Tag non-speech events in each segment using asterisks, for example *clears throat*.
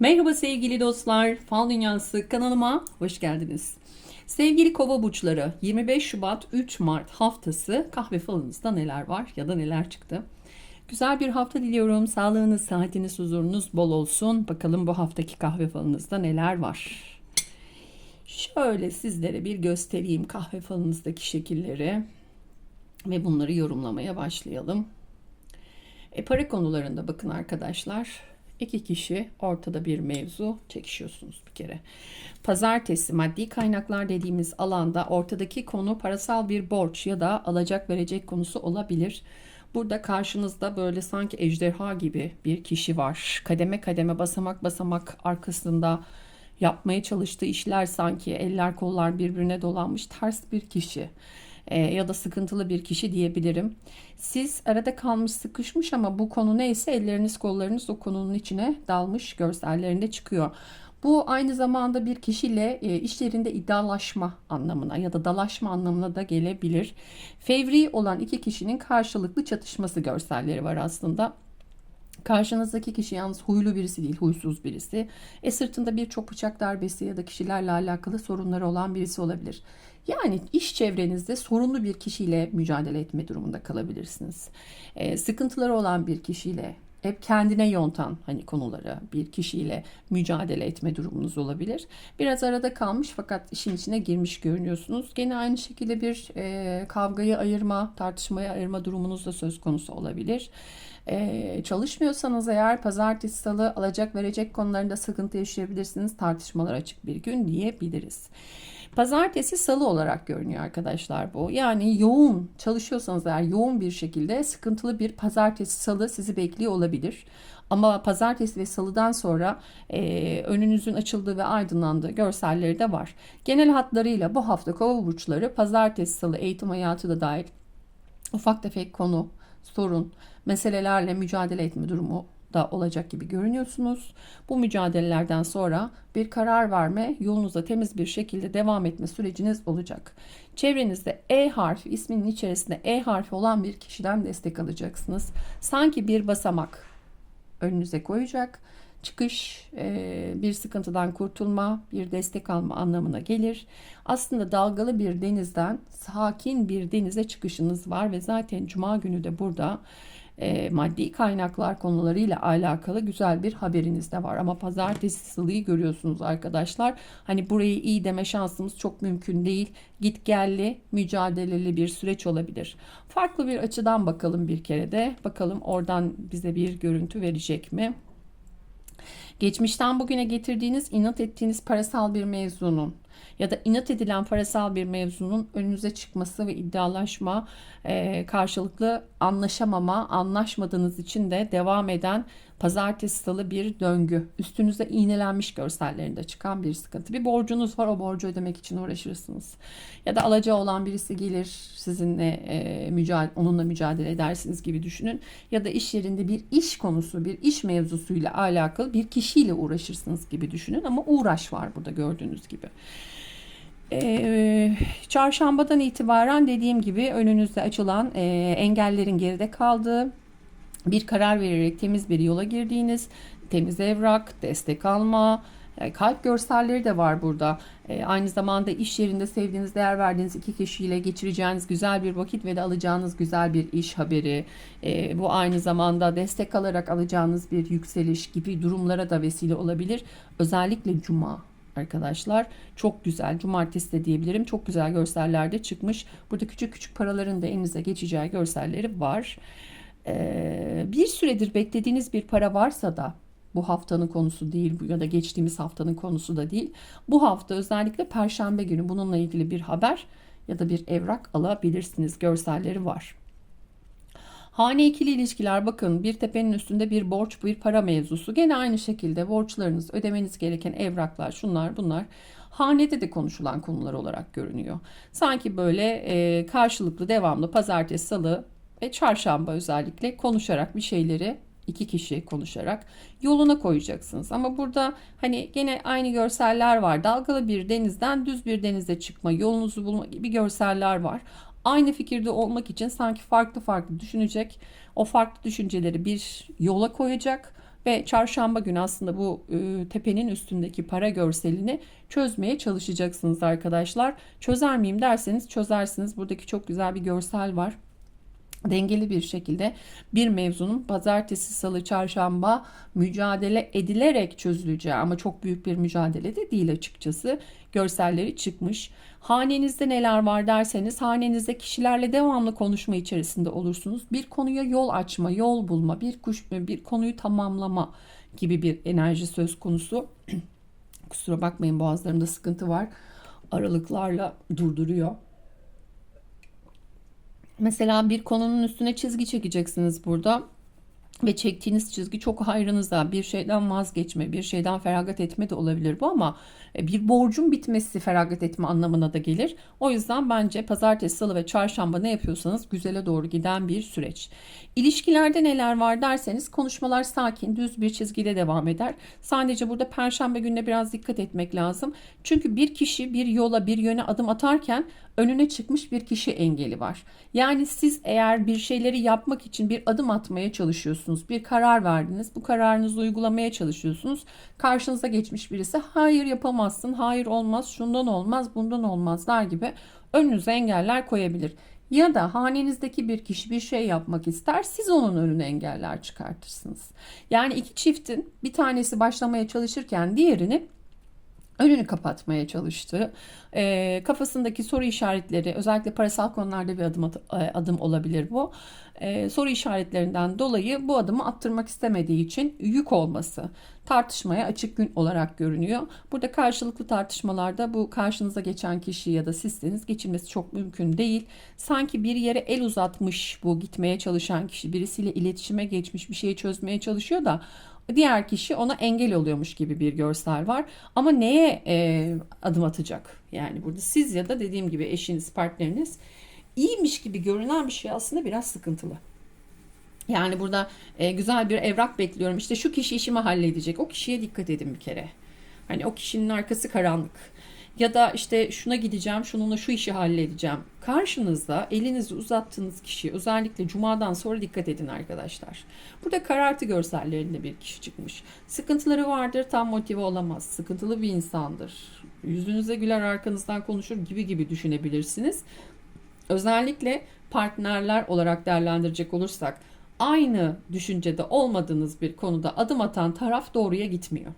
Merhaba sevgili dostlar, Fal Dünyası kanalıma hoş geldiniz. Sevgili kova burçları 25 Şubat 3 Mart haftası kahve falınızda neler var ya da neler çıktı? Güzel bir hafta diliyorum. Sağlığınız, sıhhatiniz, huzurunuz bol olsun. Bakalım bu haftaki kahve falınızda neler var? Şöyle sizlere bir göstereyim kahve falınızdaki şekilleri ve bunları yorumlamaya başlayalım. E, para konularında bakın arkadaşlar. İki kişi ortada bir mevzu çekişiyorsunuz bir kere. Pazartesi maddi kaynaklar dediğimiz alanda ortadaki konu parasal bir borç ya da alacak verecek konusu olabilir. Burada karşınızda böyle sanki ejderha gibi bir kişi var. Kademe kademe basamak basamak arkasında yapmaya çalıştığı işler sanki eller kollar birbirine dolanmış ters bir kişi e, ya da sıkıntılı bir kişi diyebilirim. Siz arada kalmış sıkışmış ama bu konu neyse elleriniz kollarınız o konunun içine dalmış görsellerinde çıkıyor. Bu aynı zamanda bir kişiyle e, iş yerinde iddialaşma anlamına ya da dalaşma anlamına da gelebilir. Fevri olan iki kişinin karşılıklı çatışması görselleri var aslında. Karşınızdaki kişi yalnız huylu birisi değil, huysuz birisi. E sırtında birçok bıçak darbesi ya da kişilerle alakalı sorunları olan birisi olabilir. Yani iş çevrenizde sorunlu bir kişiyle mücadele etme durumunda kalabilirsiniz. E, sıkıntıları olan bir kişiyle hep kendine yontan hani konuları bir kişiyle mücadele etme durumunuz olabilir. Biraz arada kalmış fakat işin içine girmiş görünüyorsunuz. Gene aynı şekilde bir e, kavgayı ayırma, tartışmayı ayırma durumunuz da söz konusu olabilir. E, çalışmıyorsanız eğer pazartesi salı alacak verecek konularında sıkıntı yaşayabilirsiniz. Tartışmalar açık bir gün diyebiliriz. Pazartesi salı olarak görünüyor arkadaşlar bu. Yani yoğun çalışıyorsanız eğer yoğun bir şekilde sıkıntılı bir pazartesi salı sizi bekliyor olabilir. Ama pazartesi ve salıdan sonra e, önünüzün açıldığı ve aydınlandığı görselleri de var. Genel hatlarıyla bu hafta kova burçları pazartesi salı eğitim hayatı da dahil ufak tefek konu, sorun, meselelerle mücadele etme durumu da olacak gibi görünüyorsunuz. Bu mücadelelerden sonra bir karar verme, yolunuza temiz bir şekilde devam etme süreciniz olacak. Çevrenizde E harfi, isminin içerisinde E harfi olan bir kişiden destek alacaksınız. Sanki bir basamak önünüze koyacak. Çıkış, e, bir sıkıntıdan kurtulma, bir destek alma anlamına gelir. Aslında dalgalı bir denizden sakin bir denize çıkışınız var ve zaten cuma günü de burada e, maddi kaynaklar konularıyla alakalı güzel bir haberiniz de var. Ama pazartesi salıyı görüyorsunuz arkadaşlar. Hani burayı iyi deme şansımız çok mümkün değil. Git gelli, mücadeleli bir süreç olabilir. Farklı bir açıdan bakalım bir kere de. Bakalım oradan bize bir görüntü verecek mi? Geçmişten bugüne getirdiğiniz, inat ettiğiniz parasal bir mevzunun ya da inat edilen parasal bir mevzunun önünüze çıkması ve iddialaşma, e, karşılıklı anlaşamama, anlaşmadığınız için de devam eden pazartesi salı bir döngü. Üstünüze iğnelenmiş görsellerinde çıkan bir sıkıntı. Bir borcunuz var o borcu ödemek için uğraşırsınız. Ya da alacağı olan birisi gelir sizinle e, mücadele, onunla mücadele edersiniz gibi düşünün. Ya da iş yerinde bir iş konusu, bir iş mevzusuyla alakalı bir kişiyle uğraşırsınız gibi düşünün. Ama uğraş var burada gördüğünüz gibi. Ee, çarşambadan itibaren dediğim gibi önünüzde açılan e, engellerin geride kaldığı bir karar vererek temiz bir yola girdiğiniz, temiz evrak, destek alma, e, kalp görselleri de var burada. E, aynı zamanda iş yerinde sevdiğiniz, değer verdiğiniz iki kişiyle geçireceğiniz güzel bir vakit ve de alacağınız güzel bir iş haberi. E, bu aynı zamanda destek alarak alacağınız bir yükseliş gibi durumlara da vesile olabilir. Özellikle cuma arkadaşlar. Çok güzel. Cumartesi de diyebilirim. Çok güzel görsellerde çıkmış. Burada küçük küçük paraların da elinize geçeceği görselleri var. Ee, bir süredir beklediğiniz bir para varsa da bu haftanın konusu değil bu ya da geçtiğimiz haftanın konusu da değil. Bu hafta özellikle perşembe günü bununla ilgili bir haber ya da bir evrak alabilirsiniz. Görselleri var. Hane ikili ilişkiler bakın bir tepenin üstünde bir borç bir para mevzusu. Gene aynı şekilde borçlarınız ödemeniz gereken evraklar şunlar bunlar hanede de konuşulan konular olarak görünüyor. Sanki böyle e, karşılıklı devamlı pazartesi salı ve çarşamba özellikle konuşarak bir şeyleri iki kişi konuşarak yoluna koyacaksınız. Ama burada hani gene aynı görseller var. Dalgalı bir denizden düz bir denize çıkma, yolunuzu bulma gibi görseller var aynı fikirde olmak için sanki farklı farklı düşünecek. O farklı düşünceleri bir yola koyacak Ve çarşamba günü aslında bu e, tepenin üstündeki para görselini çözmeye çalışacaksınız arkadaşlar. Çözer miyim derseniz çözersiniz. Buradaki çok güzel bir görsel var dengeli bir şekilde bir mevzunun pazartesi, salı, çarşamba mücadele edilerek çözüleceği ama çok büyük bir mücadele de değil açıkçası. Görselleri çıkmış. Hanenizde neler var derseniz hanenizde kişilerle devamlı konuşma içerisinde olursunuz. Bir konuya yol açma, yol bulma, bir kuş, bir konuyu tamamlama gibi bir enerji söz konusu. *clears throat* Kusura bakmayın boğazlarımda sıkıntı var. Aralıklarla durduruyor. Mesela bir konunun üstüne çizgi çekeceksiniz burada ve çektiğiniz çizgi çok hayrınıza bir şeyden vazgeçme, bir şeyden feragat etme de olabilir bu ama e, bir borcun bitmesi feragat etme anlamına da gelir. O yüzden bence pazartesi, salı ve çarşamba ne yapıyorsanız güzele doğru giden bir süreç. İlişkilerde neler var derseniz konuşmalar sakin, düz bir çizgide devam eder. Sadece burada perşembe gününe biraz dikkat etmek lazım. Çünkü bir kişi bir yola, bir yöne adım atarken önüne çıkmış bir kişi engeli var. Yani siz eğer bir şeyleri yapmak için bir adım atmaya çalışıyorsunuz, bir karar verdiniz, bu kararınızı uygulamaya çalışıyorsunuz. Karşınıza geçmiş birisi hayır yapamazsın, hayır olmaz, şundan olmaz, bundan olmaz der gibi önünüze engeller koyabilir. Ya da hanenizdeki bir kişi bir şey yapmak ister, siz onun önüne engeller çıkartırsınız. Yani iki çiftin bir tanesi başlamaya çalışırken diğerini önünü kapatmaya çalıştı. E, kafasındaki soru işaretleri özellikle parasal konularda bir adım e, adım olabilir bu. E, soru işaretlerinden dolayı bu adımı attırmak istemediği için yük olması tartışmaya açık gün olarak görünüyor. Burada karşılıklı tartışmalarda bu karşınıza geçen kişi ya da sizseniz geçilmesi çok mümkün değil. Sanki bir yere el uzatmış bu gitmeye çalışan kişi birisiyle iletişime geçmiş bir şeyi çözmeye çalışıyor da diğer kişi ona engel oluyormuş gibi bir görsel var. Ama neye e, adım atacak? Yani burada siz ya da dediğim gibi eşiniz, partneriniz iyiymiş gibi görünen bir şey aslında biraz sıkıntılı. Yani burada e, güzel bir evrak bekliyorum. İşte şu kişi işimi halledecek. O kişiye dikkat edin bir kere. Hani o kişinin arkası karanlık. Ya da işte şuna gideceğim, şununla şu işi halledeceğim. Karşınızda elinizi uzattığınız kişi özellikle cumadan sonra dikkat edin arkadaşlar. Burada karartı görsellerinde bir kişi çıkmış. Sıkıntıları vardır, tam motive olamaz. Sıkıntılı bir insandır. Yüzünüze güler arkanızdan konuşur gibi gibi düşünebilirsiniz. Özellikle partnerler olarak değerlendirecek olursak aynı düşüncede olmadığınız bir konuda adım atan taraf doğruya gitmiyor.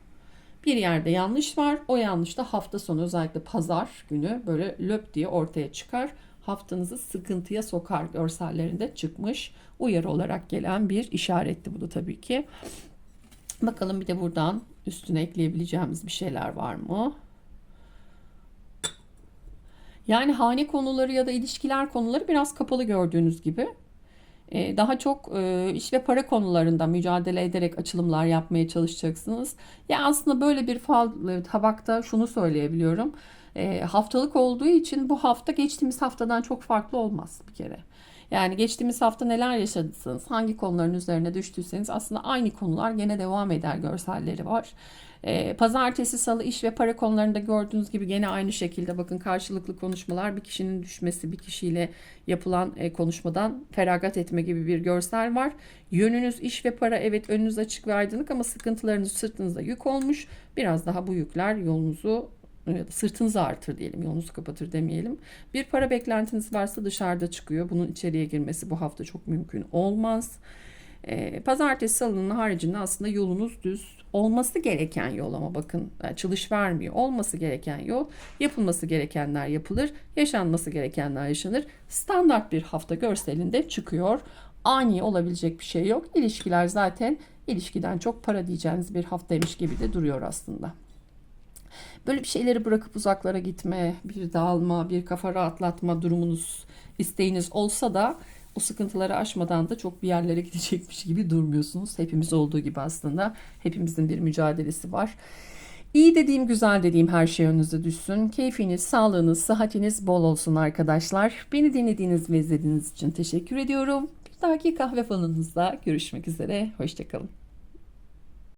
Bir yerde yanlış var. O yanlış da hafta sonu özellikle pazar günü böyle löp diye ortaya çıkar. Haftanızı sıkıntıya sokar görsellerinde çıkmış. Uyarı olarak gelen bir işaretti bu da tabii ki. Bakalım bir de buradan üstüne ekleyebileceğimiz bir şeyler var mı? Yani hane konuları ya da ilişkiler konuları biraz kapalı gördüğünüz gibi. Ee, daha çok e, iş ve para konularında mücadele ederek açılımlar yapmaya çalışacaksınız. Ya aslında böyle bir fal e, tabakta şunu söyleyebiliyorum. E, haftalık olduğu için bu hafta geçtiğimiz haftadan çok farklı olmaz bir kere. Yani geçtiğimiz hafta neler yaşadıysanız, hangi konuların üzerine düştüyseniz aslında aynı konular gene devam eder görselleri var. E, pazartesi, salı iş ve para konularında gördüğünüz gibi gene aynı şekilde bakın karşılıklı konuşmalar bir kişinin düşmesi, bir kişiyle yapılan e, konuşmadan feragat etme gibi bir görsel var. Yönünüz iş ve para evet önünüz açık ve aydınlık ama sıkıntılarınız sırtınızda yük olmuş. Biraz daha bu yükler yolunuzu da sırtınızı artır diyelim, yolunuzu kapatır demeyelim. Bir para beklentiniz varsa dışarıda çıkıyor. Bunun içeriye girmesi bu hafta çok mümkün olmaz. E, pazartesi salının haricinde aslında yolunuz düz olması gereken yol ama bakın açılış vermiyor. Olması gereken yol, yapılması gerekenler yapılır, yaşanması gerekenler yaşanır. Standart bir hafta görselinde çıkıyor. Ani olabilecek bir şey yok. İlişkiler zaten ilişkiden çok para diyeceğiniz bir haftaymış gibi de duruyor aslında. Böyle bir şeyleri bırakıp uzaklara gitme, bir dağılma, bir kafa rahatlatma durumunuz, isteğiniz olsa da o sıkıntıları aşmadan da çok bir yerlere *laughs* gidecekmiş gibi durmuyorsunuz. Hepimiz olduğu gibi aslında hepimizin bir mücadelesi var. İyi dediğim, güzel dediğim her şey önünüze düşsün. Keyfiniz, sağlığınız, sıhhatiniz bol olsun arkadaşlar. Beni dinlediğiniz ve izlediğiniz için teşekkür ediyorum. Bir dahaki kahve falınızda görüşmek üzere. Hoşçakalın.